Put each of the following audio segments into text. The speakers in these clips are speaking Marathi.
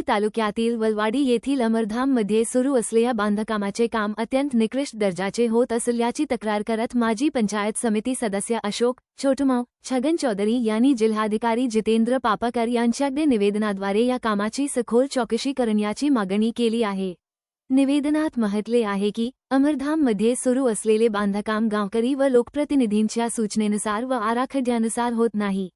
तालुक्यातील वलवाडी येथील अमरधाममध्ये सुरू असलेल्या बांधकामाचे काम अत्यंत निकृष्ट दर्जाचे होत असल्याची तक्रार करत माजी पंचायत समिती सदस्य अशोक छोटुमाव छगन चौधरी यांनी जिल्हाधिकारी जितेंद्र पापकर यांच्याकडे निवेदनाद्वारे या कामाची सखोल चौकशी करण्याची मागणी केली आहे. निवेदनात म्हटले आहे की अमरधाममध्ये सुरू असलेले बांधकाम गावकरी व लोकप्रतिनिधींच्या सूचनेनुसार व आराखड्यानुसार होत नाही.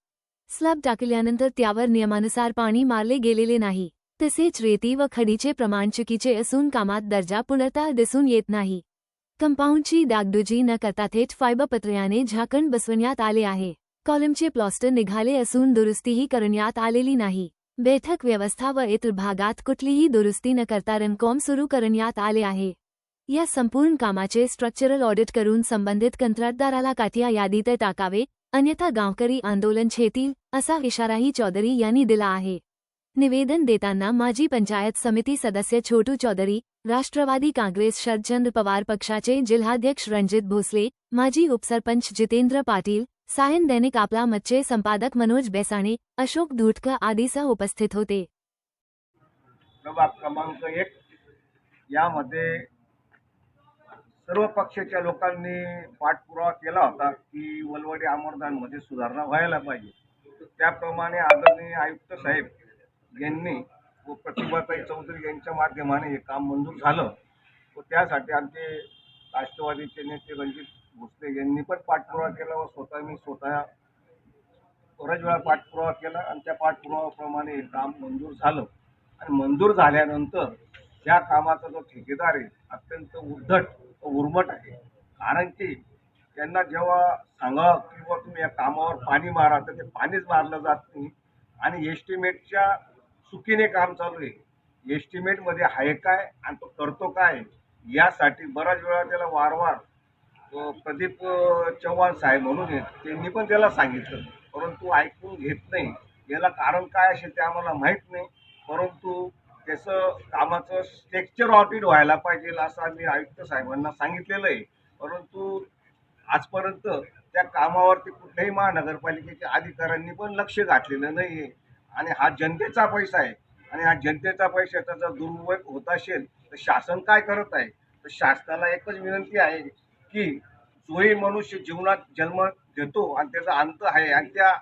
स्लब टाकल्यानंतर त्यावर नियमानुसार पाणी मारले गेलेले नाही. तसेच रेती व खडीचे प्रमाण चुकीचे असून कामात दर्जा पूर्णतः दिसून येत नाही. कंपाऊंडची डागडुजी न करता थेट फायबर पत्र्याने झाकण बसवण्यात आले आहे. कॉलमचे प्लॉस्टर निघाले असून दुरुस्तीही करण्यात आलेली नाही. बैठक व्यवस्था व इतर भागात कुठलीही दुरुस्ती न करता रनकॉम सुरू करण्यात आले आहे. या संपूर्ण कामाचे स्ट्रक्चरल ऑडिट करून संबंधित कंत्राटदाराला काठिया यादीत टाकावे अन्यथा गावकरी आंदोलन छेतील असा इशाराही चौधरी यांनी दिला आहे. निवेदन देताना माजी पंचायत समिती सदस्य छोटू चौधरी राष्ट्रवादी काँग्रेस शरदचंद्र पवार पक्षाचे जिल्हाध्यक्ष रणजित भोसले माजी उपसरपंच जितेंद्र पाटील सायन दैनिक आपला मच्चे संपादक मनोज बेसाणे अशोक धुटकर आदीसह उपस्थित होते. प्रभाग क्रमांक एक. यामध्ये सर्व पक्षाच्या लोकांनी पाठपुरावा केला होता की वलवडी आमरदानमध्ये सुधारणा व्हायला पाहिजे. त्याप्रमाणे आदरणीय आयुक्त साहेब यांनी व प्रतिभाताई चौधरी यांच्या माध्यमाने हे काम मंजूर झालं. व त्यासाठी आमचे राष्ट्रवादीचे नेते रणजित भोसले यांनी पण पाठपुरावा केला व स्वतः मी स्वतः बऱ्याच वेळा पाठपुरावा केला. आणि त्या पाठपुराव्याप्रमाणे हे काम मंजूर झालं. आणि मंजूर झाल्यानंतर या कामाचा जो ठेकेदार आहे अत्यंत उद्धट व उर्मट आहे. कारण की त्यांना जेव्हा सांगा किंवा तुम्ही या कामावर पाणी मारा तर ते पाणीच मारलं जात नाही. आणि एस्टिमेटच्या चुकीने काम चालू आहे. एस्टिमेटमध्ये आहे काय आणि तो करतो काय यासाठी बऱ्याच वेळा त्याला वारंवार प्रदीप चव्हाण साहेब म्हणून त्यांनी पण त्याला सांगितलं. परंतु ऐकून घेत नाही. याला कारण काय असेल ते आम्हाला माहीत नाही. परंतु त्याचं कामाचं स्ट्रक्चर ऑडिट व्हायला पाहिजे असं आम्ही आयुक्त साहेबांना सांगितलेलं आहे. परंतु आजपर्यंत त्या कामावरती कुठल्याही महानगरपालिकेच्या अधिकाऱ्यांनी पण लक्ष घातलेलं नाही आहे आणि हा जनतेचा पैसा आहे. आणि हा जनतेचा पैशाचा जर दुरुपयोग होत असेल तर शासन काय करत आहे? तर शासनाला एकच विनंती आहे की जोही मनुष्य जीवनात जन्म घेतो आणि त्याचा अंत आहे आणि त्या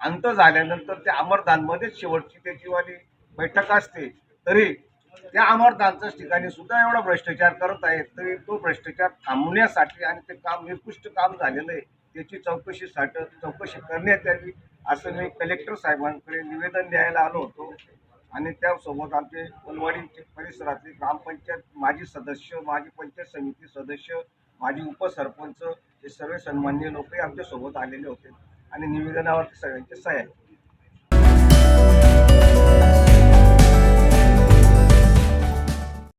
अंत झाल्यानंतर त्या अमरधानमध्येच शेवटची त्याचीवाली बैठक असते. तरी त्या अमरधानच्याच ठिकाणी सुद्धा एवढा भ्रष्टाचार करत आहेत तरी तो भ्रष्टाचार थांबवण्यासाठी आणि ते काम निकृष्ट काम झालेलं आहे त्याची चौकशीसाठी चौकशी करण्यात यावी. असं मी कलेक्टर साहेबांकडे निवेदन द्यायला आलो होतो. आणि त्यासोबत आमचे वलवाडी परिसरातले ग्रामपंचायत माजी सदस्य माजी पंचायत समिती सदस्य माजी उपसरपंच हे सर्व सन्मान्य लोकही आमच्यासोबत आलेले होते. आणि निवेदनावरती सगळ्यांचे सह्या